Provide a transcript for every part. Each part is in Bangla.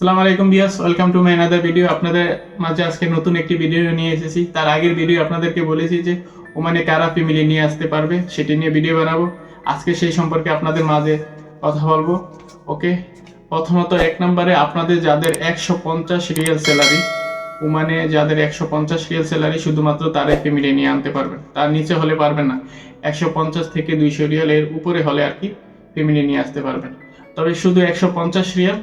সালাম আলাইকুম বিয়াস welcome to my another video আপনাদের মাঝে আজকে নতুন একটি ভিডিও নিয়ে এসেছি। তার আগের ভিডিও আপনাদেরকে বলেছি যে, ওমানে কারা ফ্যামিলি নিয়ে আসতে পারবে, সেটি নিয়ে ভিডিও বানাবো। আজকে সেই সম্পর্কে আপনাদের মাঝে কথা বলব। ওকে প্রথমত এক নম্বরে, আপনাদের যাদের একশো পঞ্চাশ রিয়েল স্যালারি ওমানে যাদের একশো পঞ্চাশ রিয়েল স্যালারি শুধুমাত্র তারাই ফ্যামিলি নিয়ে আনতে পারবেন। তার নিচে হলে পারবেন না। একশো পঞ্চাশ থেকে দুইশো রিয়াল এর উপরে হলে আর কি ফ্যামিলি নিয়ে আসতে পারবেন। তবে শুধু একশো পঞ্চাশ রিয়াল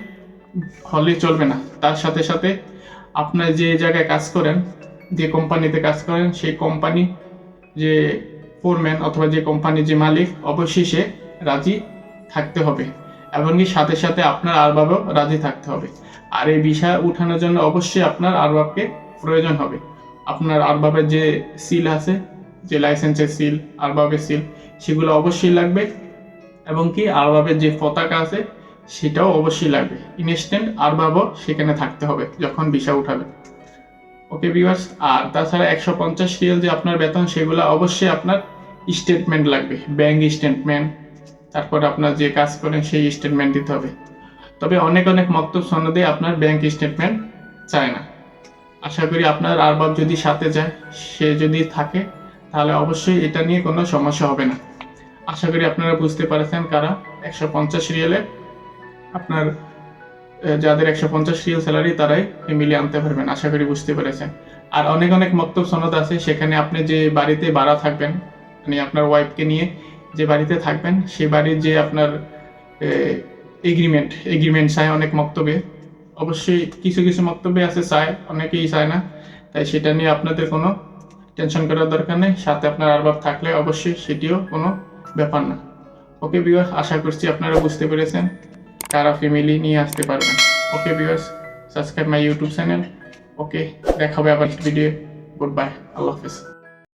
হলে চলবে না। তার সাথে সাথে আপনার যে জায়গায় কাজ করেন, যে কোম্পানিতে কাজ করেন, সেই কোম্পানি যে ফোরম্যান অথবা যে কোম্পানির যে মালিক, অবশ্যই সে রাজি থাকতে হবে। এবং এমনকি সাথে সাথে আপনার আরবাবও রাজি থাকতে হবে। আর এই বিষয় উঠানোর জন্য অবশ্যই আপনার আরবাবকে প্রয়োজন হবে। আপনার আরবাবের যে সিল আছে, যে লাইসেন্সের সিল আরবাবের সিল সেগুলো অবশ্যই লাগবে। এবং কি আরবাবের যে পতাকা আছে সেটাও অবশ্যই লাগবে। ইনস্ট্যান্ট আর আরবাবও সেখানে থাকতে হবে যখন ভিসা উঠাবে। ওকে ভিউয়ার্স আর তাছাড়া একশো পঞ্চাশ রিয়েল যে আপনার বেতন, সেগুলো অবশ্যই আপনার স্টেটমেন্ট লাগবে। ব্যাংক স্টেটমেন্ট তারপর আপনার যে কাজ করেন সেই স্টেটমেন্ট দিতে হবে। তবে অনেক অনেক মক্তব সনদে আপনার ব্যাংক স্টেটমেন্ট চায় না। আশা করি আপনার আরবাব যদি সাথে যায়, সে যদি থাকে, তাহলে অবশ্যই এটা নিয়ে কোনো সমস্যা হবে না। আশা করি আপনারা বুঝতে পারছেন কারা একশো পঞ্চাশ রিয়েলে আপনার যাদের একশো পঞ্চাশ রিয়েল স্যালারি তারাই ফ্যামিলি আনতে পারবেন, আশা করি বুঝতে পেরেছেন। আর অনেক অনেক মক্তব সনদ আছে, সেখানে আপনি যে বাড়িতে ভাড়া থাকবেন মানে আপনার ওয়াইফকে নিয়ে যে বাড়িতে থাকবেন, সেই বাড়ির যে আপনার এগ্রিমেন্ট এগ্রিমেন্ট চায় অনেক মক্তবে। অবশ্যই কিছু কিছু মক্তব্যে আছে চায় অনেকেই চায় না, তাই সেটা নিয়ে আপনাদের কোনো টেনশন করার দরকার নেই, সাথে আপনার আরবাব থাকলে অবশ্যই সেটিও কোনো ব্যাপার না। ওকে বিওয়ার্স আশা করছি আপনারা বুঝতে পেরেছেন। কারা ফ্যামিলি নিয়ে আসতে পারবেন okay viewers subscribe my YouTube channel okay দেখা হবে আবার ভিডিও গুড বাই আল্লাহ হাফিজ।